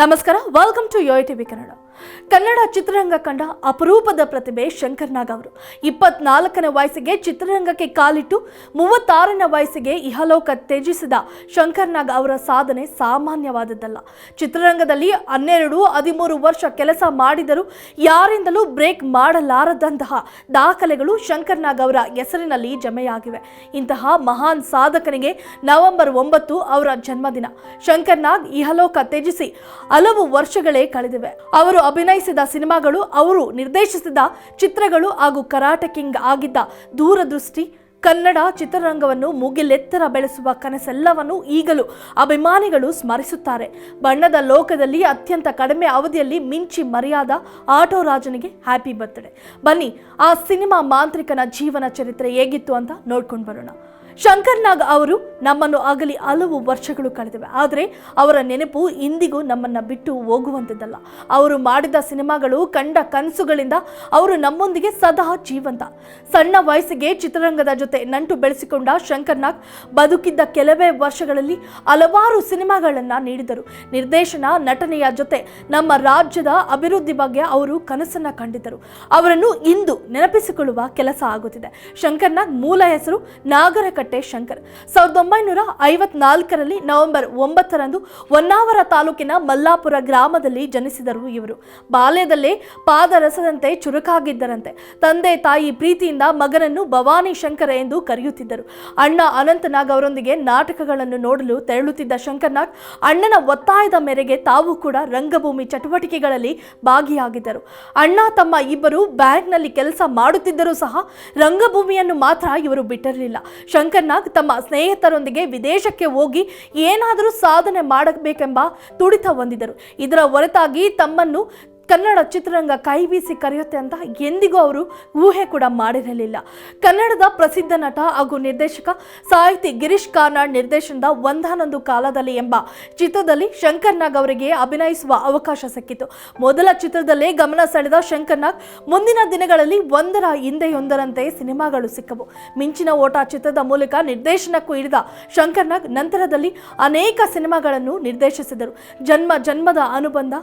ನಮಸ್ಕಾರ. Welcome to Yoyo TV Kannada Kannada ಚಿತ್ರರಂಗ ಕಂಡ ಅಪರೂಪದ ಪ್ರತಿಭೆ ಶಂಕರ್ನಾಗ್ ಅವರು. ಇಪ್ಪತ್ನಾಲ್ಕನೇ ವಯಸ್ಸಿಗೆ ಚಿತ್ರರಂಗಕ್ಕೆ ಕಾಲಿಟ್ಟು ಮೂವತ್ತಾರನೇ ವಯಸ್ಸಿಗೆ ಇಹಲೋಕ ತ್ಯಜಿಸಿದ ಶಂಕರ್ ನಾಗ್ ಅವರ ಸಾಧನೆ ಸಾಮಾನ್ಯವಾದದ್ದಲ್ಲ. ಚಿತ್ರರಂಗದಲ್ಲಿ ಹನ್ನೆರಡು, ಹದಿಮೂರು ವರ್ಷ ಕೆಲಸ ಮಾಡಿದರೂ ಯಾರಿಂದಲೂ ಬ್ರೇಕ್ ಮಾಡಲಾರದಂತಹ ದಾಖಲೆಗಳು ಶಂಕರ್ನಾಗ್ ಅವರ ಹೆಸರಿನಲ್ಲಿ ಜಮೆಯಾಗಿವೆ. ಇಂತಹ ಮಹಾನ್ ಸಾಧಕನಿಗೆ ನವೆಂಬರ್ ಒಂಬತ್ತು ಅವರ ಜನ್ಮದಿನ. ಶಂಕರ್ನಾಗ್ ಇಹಲೋಕ ತ್ಯಜಿಸಿ ಹಲವು ವರ್ಷಗಳೇ ಕಳೆದಿವೆ. ಅವರು ಅಭಿನಯಿಸಿದ ಸಿನಿಮಾಗಳು, ಅವರು ನಿರ್ದೇಶಿಸಿದ ಚಿತ್ರಗಳು ಹಾಗೂ ಕರಾಟೆ ಕಿಂಗ್ ಆಗಿದ್ದ ದೂರದೃಷ್ಟಿ, ಕನ್ನಡ ಚಿತ್ರರಂಗವನ್ನು ಮುಗಿಲೆತ್ತರ ಬೆಳೆಸುವ ಕನಸೆಲ್ಲವನ್ನು ಈಗಲೂ ಅಭಿಮಾನಿಗಳು ಸ್ಮರಿಸುತ್ತಾರೆ. ಬಣ್ಣದ ಲೋಕದಲ್ಲಿ ಅತ್ಯಂತ ಕಡಿಮೆ ಅವಧಿಯಲ್ಲಿ ಮಿಂಚಿ ಮರ್ಯಾದ ಆಟೋ ರಾಜನಿಗೆ ಹ್ಯಾಪಿ ಬರ್ತ್ಡೇ. ಬನ್ನಿ, ಆ ಸಿನಿಮಾ ಮಾಂತ್ರಿಕನ ಜೀವನ ಚರಿತ್ರೆ ಹೇಗಿತ್ತು ಅಂತ ನೋಡ್ಕೊಂಡು ಬರೋಣ. ಶಂಕರ್ ನಾಗ್ ಅವರು ನಮ್ಮನ್ನು ಆಗಲಿ ಹಲವು ವರ್ಷಗಳು ಕಳೆದಿವೆ. ಆದರೆ ಅವರ ನೆನಪು ಇಂದಿಗೂ ನಮ್ಮನ್ನ ಬಿಟ್ಟು ಹೋಗುವಂಥದ್ದಲ್ಲ. ಅವರು ಮಾಡಿದ ಸಿನಿಮಾಗಳು ಕಂಡ ಕನಸುಗಳಿಂದ ಅವರು ನಮ್ಮೊಂದಿಗೆ ಸದಾ ಜೀವಂತ. ಸಣ್ಣ ವಯಸ್ಸಿಗೆ ಚಿತ್ರರಂಗದ ಜೊತೆ ನಂಟು ಬೆಳೆಸಿಕೊಂಡ ಶಂಕರ್ ನಾಗ್ ಬದುಕಿದ್ದ ಕೆಲವೇ ವರ್ಷಗಳಲ್ಲಿ ಹಲವಾರು ಸಿನಿಮಾಗಳನ್ನ ನೀಡಿದರು. ನಿರ್ದೇಶನ, ನಟನೆಯ ಜೊತೆ ನಮ್ಮ ರಾಜ್ಯದ ಅಭಿವೃದ್ಧಿ ಬಗ್ಗೆ ಅವರು ಕನಸನ್ನ ಕಂಡಿದ್ದರು. ಅವರನ್ನು ಇಂದು ನೆನಪಿಸಿಕೊಳ್ಳುವ ಕೆಲಸ ಆಗುತ್ತಿದೆ. ಶಂಕರ್ ನಾಗ್ ಮೂಲ ಹೆಸರು ನಾಗರಕಟ್ಟೆ. ಶಂಕರ್. ಸಾವಿರದ ಒಂಬೈನೂರ ಐವತ್ನಾಲ್ಕರಲ್ಲಿ ನವೆಂಬರ್ ಒಂಬತ್ತರಂದು ಹೊನ್ನಾವರ ತಾಲೂಕಿನ ಮಲ್ಲಾಪುರ ಗ್ರಾಮದಲ್ಲಿ ಜನಿಸಿದರು ಇವರು. ಬಾಲ್ಯದಲ್ಲೇ ಪಾದರಸದಂತೆ ಚುರುಕಾಗಿದ್ದರಂತೆ. ತಂದೆ ತಾಯಿ ಪ್ರೀತಿಯಿಂದ ಮಗನನ್ನು ಭವಾನಿ ಶಂಕರ ಎಂದು ಕರೆಯುತ್ತಿದ್ದರು. ಅಣ್ಣ ಅನಂತನಾಗ್ ಅವರೊಂದಿಗೆ ನಾಟಕಗಳನ್ನು ನೋಡಲು ತೆರಳುತ್ತಿದ್ದ ಶಂಕರ್ನಾಗ್, ಅಣ್ಣನ ಒತ್ತಾಯದ ಮೇರೆಗೆ ತಾವು ಕೂಡ ರಂಗಭೂಮಿ ಚಟುವಟಿಕೆಗಳಲ್ಲಿ ಭಾಗಿಯಾಗಿದ್ದರು. ಅಣ್ಣ ತಮ್ಮ ಇಬ್ಬರು ಬ್ಯಾಂಕ್ನಲ್ಲಿ ಕೆಲಸ ಮಾಡುತ್ತಿದ್ದರೂ ಸಹ ರಂಗಭೂಮಿಯನ್ನು ಮಾತ್ರ ಇವರು ಬಿಟ್ಟಿರಲಿಲ್ಲ. ಶಂಕರ್ನಾಗ್ ತಮ್ಮ ಸ್ನೇಹಿತರೊಂದಿಗೆ ವಿದೇಶಕ್ಕೆ ಹೋಗಿ ಏನಾದರೂ ಸಾಧನೆ ಮಾಡಬೇಕೆಂಬ ತುಡಿತ ಹೊಂದಿದರು. ಇದರ ಹೊರತಾಗಿ ತಮ್ಮನ್ನು ಕನ್ನಡ ಚಿತ್ರರಂಗ ಕೈ ಬೀಸಿ ಕರೆಯುತ್ತೆ ಅಂತ ಎಂದಿಗೂ ಅವರು ಊಹೆ ಕೂಡ ಮಾಡಿರಲಿಲ್ಲ. ಕನ್ನಡದ ಪ್ರಸಿದ್ಧ ನಟ ಹಾಗೂ ನಿರ್ದೇಶಕ ಸಾಹಿತಿ ಗಿರೀಶ್ ಕಾರ್ನಾಡ್ ನಿರ್ದೇಶನದ ಒಂದಾನೊಂದು ಕಾಲದಲ್ಲಿ ಎಂಬ ಚಿತ್ರದಲ್ಲಿ ಶಂಕರ್ ನಾಗ್ ಅವರಿಗೆ ಅಭಿನಯಿಸುವ ಅವಕಾಶ ಸಿಕ್ಕಿತು. ಮೊದಲ ಚಿತ್ರದಲ್ಲೇ ಗಮನ ಸೆಳೆದ ಶಂಕರ್ ನಾಗ್ ಮುಂದಿನ ದಿನಗಳಲ್ಲಿ ಒಂದರ ಹಿಂದೆಯೊಂದರಂತೆ ಸಿನಿಮಾಗಳು ಸಿಕ್ಕವು. ಮಿಂಚಿನ ಓಟ ಚಿತ್ರದ ಮೂಲಕ ನಿರ್ದೇಶನಕ್ಕೂ ಇಳಿದ ಶಂಕರ್ ನಾಗ್ ನಂತರದಲ್ಲಿ ಅನೇಕ ಸಿನಿಮಾಗಳನ್ನು ನಿರ್ದೇಶಿಸಿದರು. ಜನ್ಮ ಜನ್ಮದ ಅನುಬಂಧ,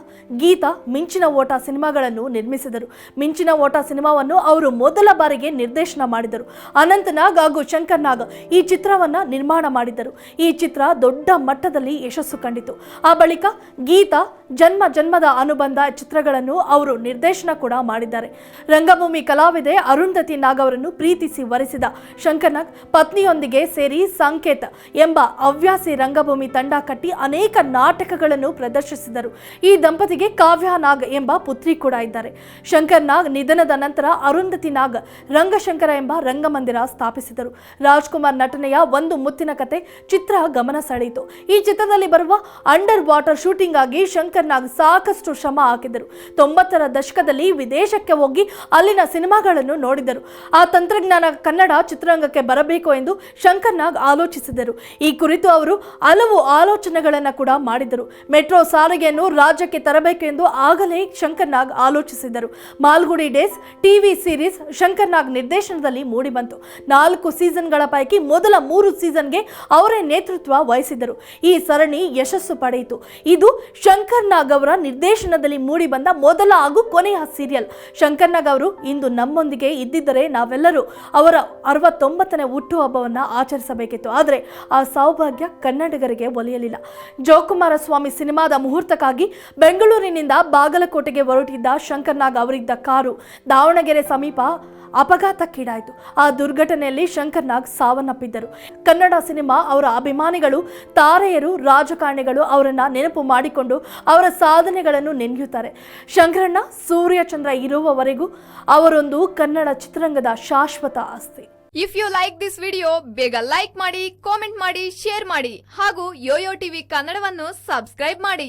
ಗೀತ, ಮಿಂಚಿನ ಓಟ ಸಿನಿಮಾಗಳನ್ನು ನಿರ್ಮಿಸಿದರು. ಮಿಂಚಿನ ಓಟ ಸಿನಿಮಾವನ್ನು ಅವರು ಮೊದಲ ಬಾರಿಗೆ ನಿರ್ದೇಶನ ಮಾಡಿದರು. ಅನಂತನಾಗ್ ಹಾಗೂ ಶಂಕರ್ ನಾಗ್ ಈ ಚಿತ್ರವನ್ನ ನಿರ್ಮಾಣ ಮಾಡಿದರು. ಈ ಚಿತ್ರ ದೊಡ್ಡ ಮಟ್ಟದಲ್ಲಿ ಯಶಸ್ಸು ಕಂಡಿತು. ಆ ಬಳಿಕ ಗೀತ ಜನ್ಮ ಜನ್ಮದ ಅನುಬಂಧ ಚಿತ್ರಗಳನ್ನು ಅವರು ನಿರ್ದೇಶನ ಕೂಡ ಮಾಡಿದ್ದಾರೆ. ರಂಗಭೂಮಿ ಕಲಾವಿದೆ ಅರುಂಧತಿ ನಾಗ್ ಅವರನ್ನು ಪ್ರೀತಿಸಿ ವರಿಸಿದ ಶಂಕರ್ನಾಗ್ ಪತ್ನಿಯೊಂದಿಗೆ ಸೇರಿ ಸಂಕೇತ್ ಎಂಬ ಹವ್ಯಾಸಿ ರಂಗಭೂಮಿ ತಂಡ ಕಟ್ಟಿ ಅನೇಕ ನಾಟಕಗಳನ್ನು ಪ್ರದರ್ಶಿಸಿದರು. ಈ ದಂಪತಿಗೆ ಕಾವ್ಯ ನಾಗ್ ಪುತ್ರಿ ಕೂಡ ಇದ್ದಾರೆ. ಶಂಕರ್ ನಾಗ್ ನಿಧನದ ನಂತರ ಅರುಂಧತಿ ನಾಗ್ ರಂಗಶಂಕರ ಎಂಬ ರಂಗಮಂದಿರ ಸ್ಥಾಪಿಸಿದರು. ರಾಜ್ಕುಮಾರ್ ನಟನೆಯ ಒಂದು ಮುತ್ತಿನ ಕತೆ ಚಿತ್ರ ಗಮನ ಸೆಳೆಯಿತು. ಈ ಚಿತ್ರದಲ್ಲಿ ಬರುವ ಅಂಡರ್ ವಾಟರ್ ಶೂಟಿಂಗ್ ಆಗಿ ಶಂಕರ್ ನಾಗ್ ಸಾಕಷ್ಟು ಶ್ರಮ ಹಾಕಿದರು. ತೊಂಬತ್ತರ ದಶಕದಲ್ಲಿ ವಿದೇಶಕ್ಕೆ ಹೋಗಿ ಅಲ್ಲಿನ ಸಿನಿಮಾಗಳನ್ನು ನೋಡಿದರು. ಆ ತಂತ್ರಜ್ಞಾನ ಕನ್ನಡ ಚಿತ್ರರಂಗಕ್ಕೆ ಬರಬೇಕು ಎಂದು ಶಂಕರ್ ನಾಗ್ ಆಲೋಚಿಸಿದರು. ಈ ಕುರಿತು ಅವರು ಹಲವು ಆಲೋಚನೆಗಳನ್ನು ಕೂಡ ಮಾಡಿದರು. ಮೆಟ್ರೋ ಸಾರಿಗೆಯನ್ನು ರಾಜ್ಯಕ್ಕೆ ತರಬೇಕು ಎಂದು ಆಗಲೇ Shankar Nag ಆಲೋಚಿಸಿದರು. Malgudi Days TV series Shankar Nag ನಿರ್ದೇಶನದಲ್ಲಿ ಮೂಡಿಬಂತು. ನಾಲ್ಕು ಸೀಸನ್ಗಳ ಪೈಕಿ ಮೊದಲ ಮೂರು ಸೀಸನ್ಗೆ ಅವರೇ ನೇತೃತ್ವ ವಹಿಸಿದರು ಈ ಸರಣಿ ಯಶಸ್ಸು ಪಡೆಯಿತು. ಇದು ಶಂಕರ್ ನಾಗ್ ಅವರ ನಿರ್ದೇಶನದಲ್ಲಿ ಮೂಡಿಬಂದ ಮೊದಲ ಹಾಗೂ ಕೊನೆಯ ಸೀರಿಯಲ್. ಶಂಕರ್ ನಾಗ್ ಅವರು ಇಂದು ನಮ್ಮೊಂದಿಗೆ ಇದ್ದಿದ್ದರೆ ನಾವೆಲ್ಲರೂ ಅವರ ಅರವತ್ತೊಂಬತ್ತನೇ ಹುಟ್ಟುಹಬ್ಬವನ್ನು ಆಚರಿಸಬೇಕಿತ್ತು. ಆದರೆ ಆ ಸೌಭಾಗ್ಯ ಕನ್ನಡಿಗರಿಗೆ ಒಲಿಯಲಿಲ್ಲ. ಜೋಕುಮಾರ ಸ್ವಾಮಿ ಸಿನಿಮಾದ ಮುಹೂರ್ತಕ್ಕಾಗಿ ಬೆಂಗಳೂರಿನಿಂದ ಬಾಗಲಕೋಟೆಗೆ ಹೊರಟಿದ್ದ ಶಂಕರ್ನಾಗ್ ಅವರಿದ್ದ ಕಾರು ದಾವಣಗೆರೆ ಸಮೀಪ ಅಪಘಾತಕ್ಕೀಡಾಯಿತು. ಆ ದುರ್ಘಟನೆಯಲ್ಲಿ ಶಂಕರ್ನಾಗ್ ಸಾವನ್ನಪ್ಪಿದ್ದರು. ಕನ್ನಡ ಸಿನಿಮಾ ಅವರ ಅಭಿಮಾನಿಗಳು, ತಾರೆಯರು, ರಾಜಕಾರಣಿಗಳು ಅವರನ್ನ ನೆನಪು ಮಾಡಿಕೊಂಡು ಅವರ ಸಾಧನೆಗಳನ್ನು ನೆನೆಯುತ್ತಾರೆ. ಶಂಕರಣ್ಣ, ಸೂರ್ಯಚಂದ್ರ ಇರುವವರೆಗೂ ಅವರೊಂದು ಕನ್ನಡ ಚಿತ್ರರಂಗದ ಶಾಶ್ವತ ಆಸ್ತಿ. If you like this video ಬೇಗ ಲೈಕ್ ಮಾಡಿ ಕಾಮೆಂಟ್ ಮಾಡಿ ಶೇರ್ ಮಾಡಿ ಹಾಗೂ ಯೋಯೋ ಟಿವಿ ಕನ್ನಡವನ್ನು ಸಬ್ಸ್ಕ್ರೈಬ್ ಮಾಡಿ.